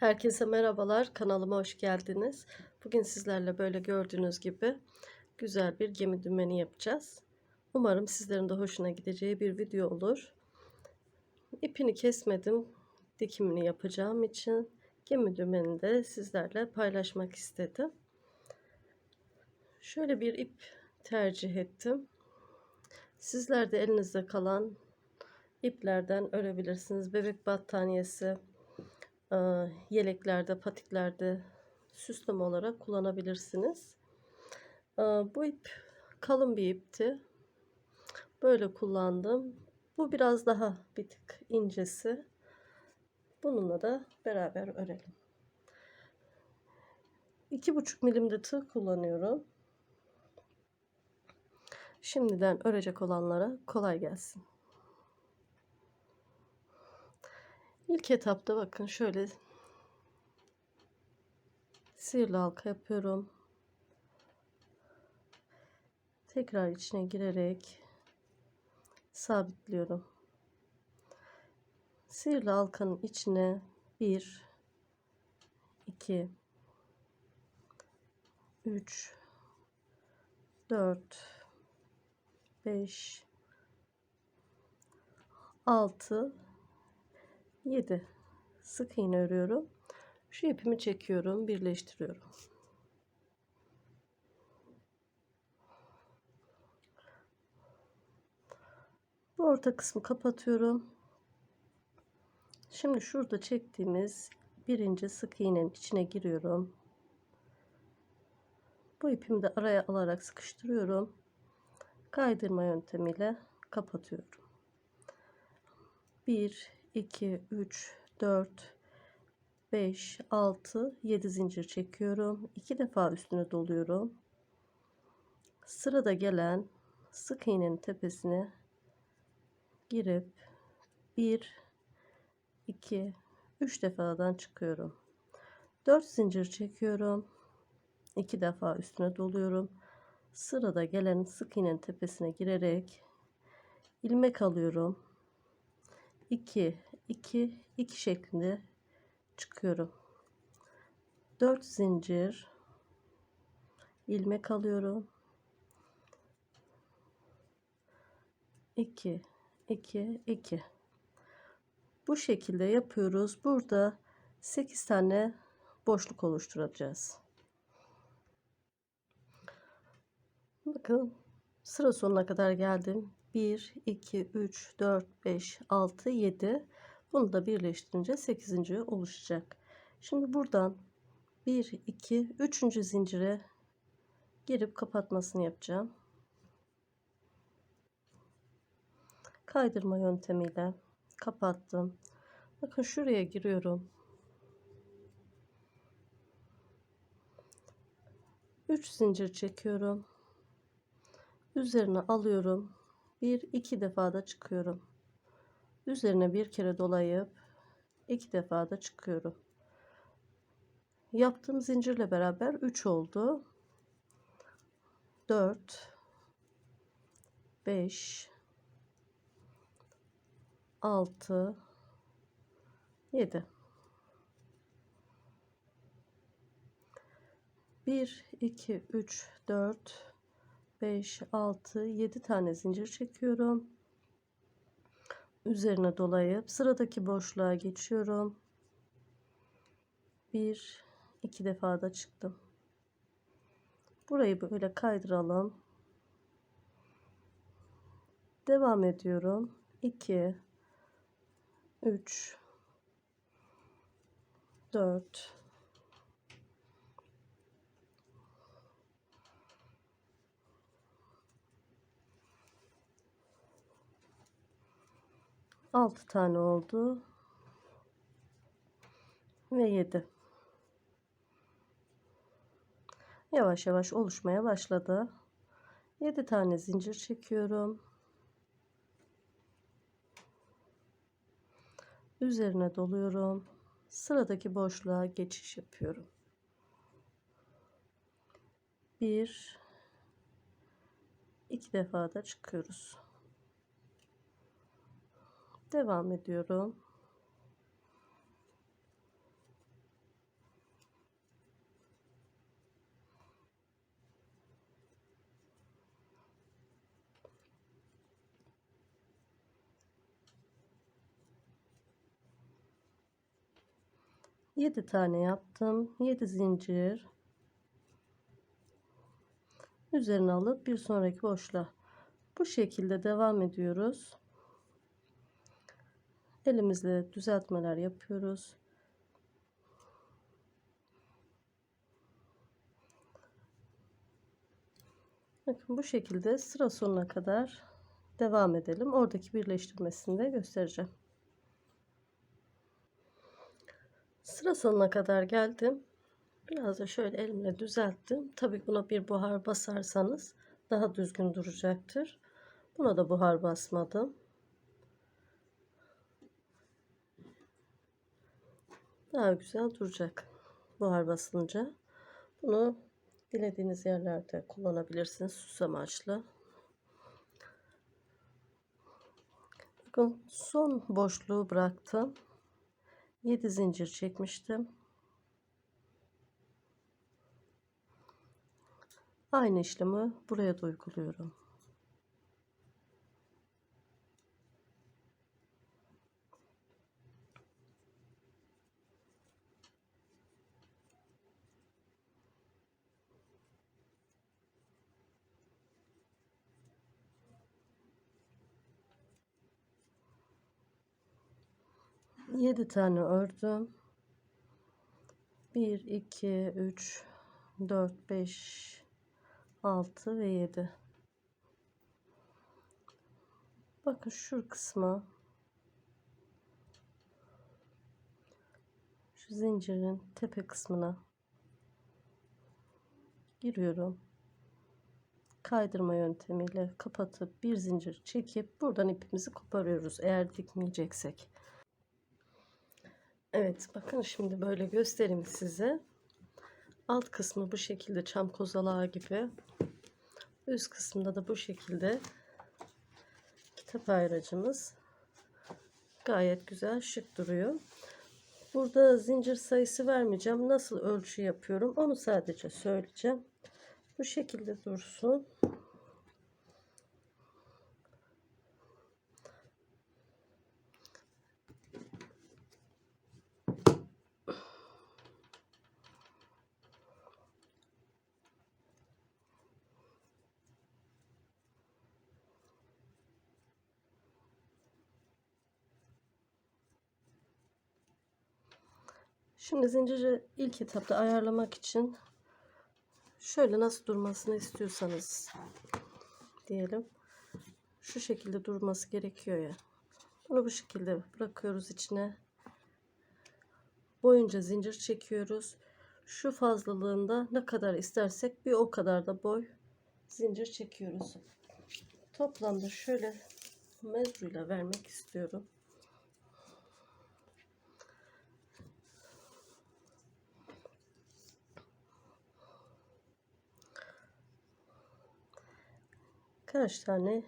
Herkese merhabalar. Kanalıma hoş geldiniz. Bugün sizlerle böyle gördüğünüz gibi güzel bir gemi dümeni yapacağız. Umarım sizlerin de hoşuna gideceği bir video olur. İpini kesmedim. Dikimini yapacağım için gemi dümenini de sizlerle paylaşmak istedim. Şöyle bir ip tercih ettim. Sizler de elinizde kalan iplerden örebilirsiniz. Bebek battaniyesi, yeleklerde, patiklerde süsleme olarak kullanabilirsiniz. E, Bu ip kalın bir ipti. Böyle kullandım. Bu biraz daha bir tık incesi. Bununla da beraber örelim. 2,5 milimde tığ kullanıyorum. Şimdiden örecek olanlara kolay gelsin. İlk etapta bakın şöyle sihirli halka yapıyorum. Tekrar içine girerek sabitliyorum. Sihirli halkanın içine 1 2 3 4 5 6 7 sık iğne örüyorum. Şu ipimi çekiyorum, birleştiriyorum. Bu orta kısmı kapatıyorum. Şimdi şurada çektiğimiz birinci sık iğnenin içine giriyorum. Bu ipimi de araya alarak sıkıştırıyorum. Kaydırma yöntemiyle kapatıyorum. 1 2 3 4 5 6 7 zincir çekiyorum. 2 defa üstüne doluyorum. Sırada gelen sık iğnenin tepesine girip 1 2 3 defadan çıkıyorum. 4 zincir çekiyorum. 2 defa üstüne doluyorum. Sırada gelen sık iğnenin tepesine girerek ilmek alıyorum. 2 2 2 şeklinde çıkıyorum. 4 zincir ilmek alıyorum. 2 2 2 bu şekilde yapıyoruz. Burada 8 tane boşluk oluşturacağız. Bakın sıra sonuna kadar geldim. 1 2 3 4 5 6 7 bunu da birleştirince 8. oluşacak. Şimdi buradan 1 2 3. zincire girip kapatmasını yapacağım. Kaydırma yöntemiyle kapattım. Bakın şuraya giriyorum. 3 zincir çekiyorum. Üzerine alıyorum. Bir iki defa da çıkıyorum. Üzerine bir kere dolayıp iki defa da çıkıyorum. Yaptığım zincirle beraber 3 oldu. 4 5 6 7 1 2 3 4 5 6 7 tane zincir çekiyorum üzerine dolayıp sıradaki boşluğa geçiyorum. Bir iki defa da çıktım. Burayı böyle kaydıralım. Devam ediyorum. 2 3 4 6 tane oldu. Ve 7 yavaş yavaş oluşmaya başladı. 7 tane zincir çekiyorum. Üzerine doluyorum. Sıradaki boşluğa geçiş yapıyorum. Bir iki defa da çıkıyoruz Devam ediyorum. Yedi tane yaptım. Yedi zincir. Üzerine alıp bir sonraki boşluğa. Bu şekilde devam ediyoruz. Elimizle düzeltmeler yapıyoruz. Bakın bu şekilde sıra sonuna kadar devam edelim. Oradaki birleştirmesini de göstereceğim. Sıra sonuna kadar geldim. Biraz da şöyle elimle düzelttim. Tabii buna bir buhar basarsanız daha düzgün duracaktır. Buna da buhar basmadım. Daha güzel duracak buhar basınca. Bunu dilediğiniz yerlerde kullanabilirsiniz süs amaçlı. Bakın son boşluğu bıraktım. 7 zincir çekmiştim. Aynı işlemi buraya da uyguluyorum. Yedi tane ördüm. Bir, iki, üç, dört, beş, altı ve yedi. Bakın şu kısma şu zincirin tepe kısmına giriyorum. Kaydırma yöntemiyle kapatıp bir zincir çekip buradan ipimizi koparıyoruz eğer dikmeyeceksek. Evet bakın şimdi böyle göstereyim size. Alt kısmı bu şekilde çam kozalağı gibi. Üst kısmında da bu şekilde kitap ayracımız gayet güzel şık duruyor. Burada zincir sayısı vermeyeceğim. Nasıl ölçü yapıyorum onu sadece söyleyeceğim. Bu şekilde dursun. Şimdi zinciri ilk etapta ayarlamak için şöyle nasıl durmasını istiyorsanız diyelim. Şu şekilde durması gerekiyor ya. Bunu bu şekilde bırakıyoruz içine. Boyunca zincir çekiyoruz. Şu fazlalığında ne kadar istersek bir o kadar da boy zincir çekiyoruz. Toplamda şöyle mezruyla vermek istiyorum. Kaç tane?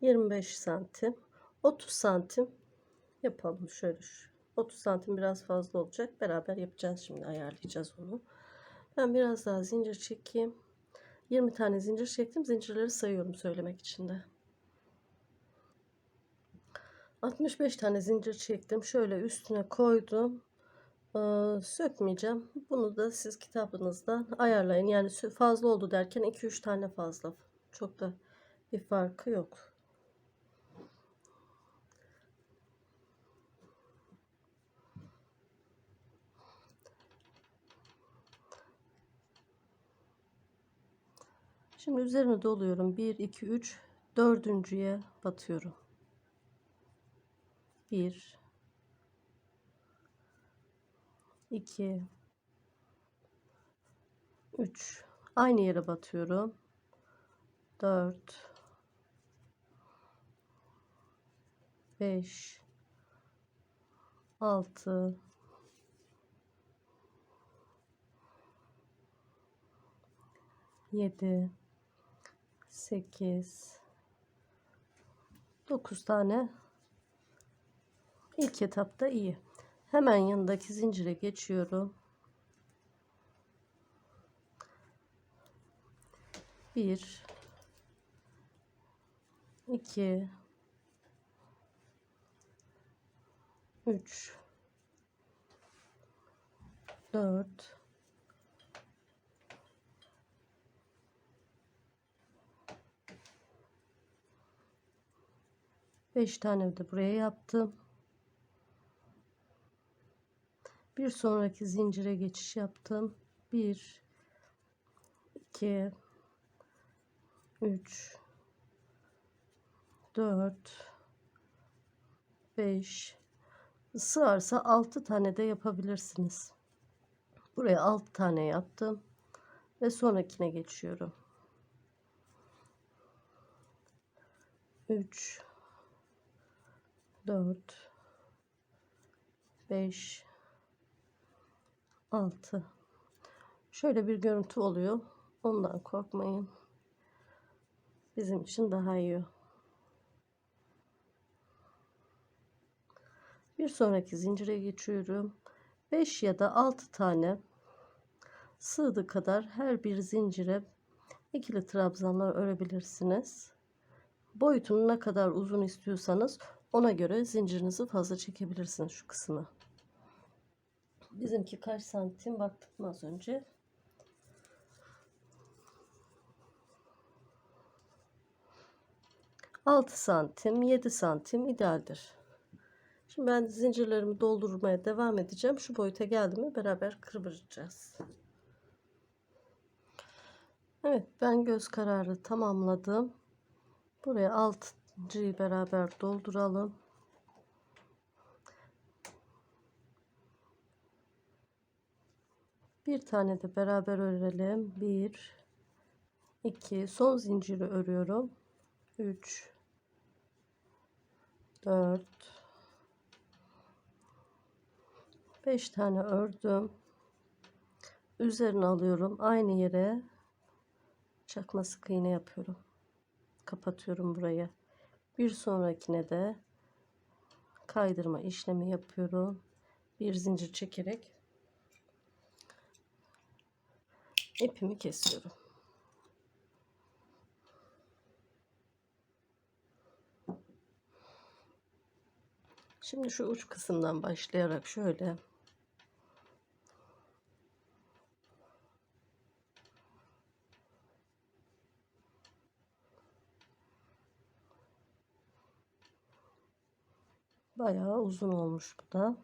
25 santim. 30 santim yapalım şöyle 30 santim biraz fazla olacak. Beraber yapacağız şimdi ayarlayacağız onu. Ben biraz daha zincir çekeyim. 20 tane zincir çektim. Zincirleri sayıyorum söylemek için de. 65 tane zincir çektim. Şöyle üstüne koydum. Ee, sökmeyeceğim. Bunu da siz kitabınızda ayarlayın. Yani fazla oldu derken 2-3 tane fazla çok da bir farkı yok. Şimdi üzerine doluyorum. 1, 2, 3, dördüncüye batıyorum. 1, 2, 3. Aynı yere batıyorum. 4 5 6 7 8 9 tane. İlk etapta iyi. Hemen yanındaki zincire geçiyorum. 1 2 3 4 5 tane de buraya yaptım. Bir sonraki zincire geçiş yaptım. 1 2 3 4 5 sığarsa 6 tane de yapabilirsiniz. Buraya 6 tane yaptım ve sonrakine geçiyorum. 3 4 5 6 Şöyle bir görüntü oluyor. Ondan korkmayın. Bizim için daha iyi. Bir sonraki zincire geçiyorum. 5 ya da 6 tane sığdığı kadar her bir zincire ikili trabzanlar örebilirsiniz. Boyutunu ne kadar uzun istiyorsanız ona göre zincirinizi fazla çekebilirsiniz şu kısmı. Bizimki kaç santim baktık mı az önce? Altı santim, yedi santim idealdir. Şimdi ben zincirlerimi doldurmaya devam edeceğim. Şu boyuta geldi mi beraber kıvıracağız. Evet ben göz kararı tamamladım. Buraya altıncıyı beraber dolduralım. Bir tane de beraber örelim. Bir, iki, son zinciri örüyorum. Üç, dört, beş tane ördüm. Üzerine alıyorum. Aynı yere çakma sık iğne yapıyorum. Kapatıyorum burayı. Bir sonrakine de kaydırma işlemi yapıyorum. Bir zincir çekerek ipimi kesiyorum. Şimdi şu uç kısımdan başlayarak şöyle bayağı uzun olmuş bu da.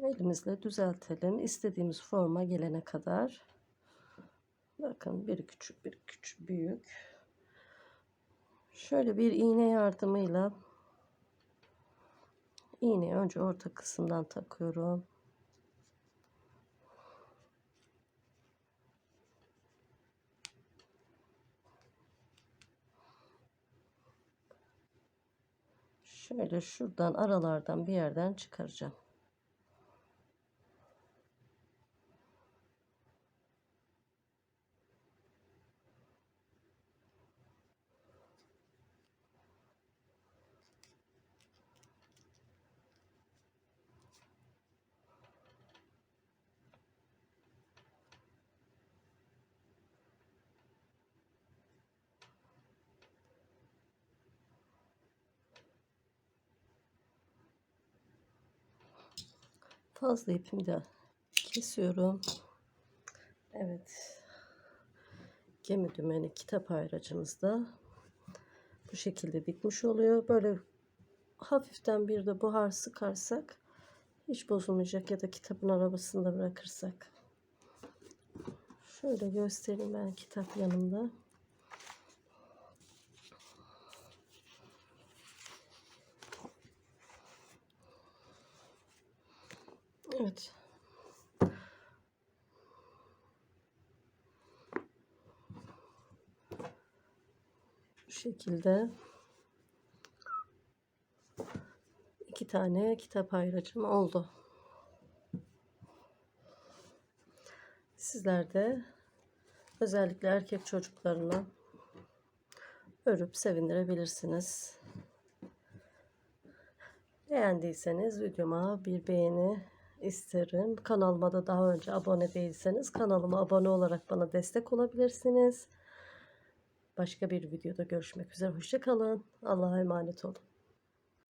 elimizle düzeltelim. İstediğimiz forma gelene kadar. Bakın bir küçük bir küçük büyük. Şöyle bir iğne yardımıyla iğneyi önce orta kısımdan takıyorum şöyle şuradan aralardan bir yerden çıkaracağım Fazla ipimi de kesiyorum. Evet. Gemi dümeni kitap ayracımız da bu şekilde bitmiş oluyor. Böyle hafiften bir de buhar sıkarsak hiç bozulmayacak ya da kitabın arabasında bırakırsak. Şöyle göstereyim ben kitap yanımda. Evet. Bu şekilde iki tane kitap ayracım oldu. Sizler de özellikle erkek çocuklarına örüp sevindirebilirsiniz. Beğendiyseniz videoma bir beğeni isterim. Kanalıma da daha önce abone değilseniz kanalıma abone olarak bana destek olabilirsiniz. Başka bir videoda görüşmek üzere. Hoşçakalın. Allah'a emanet olun.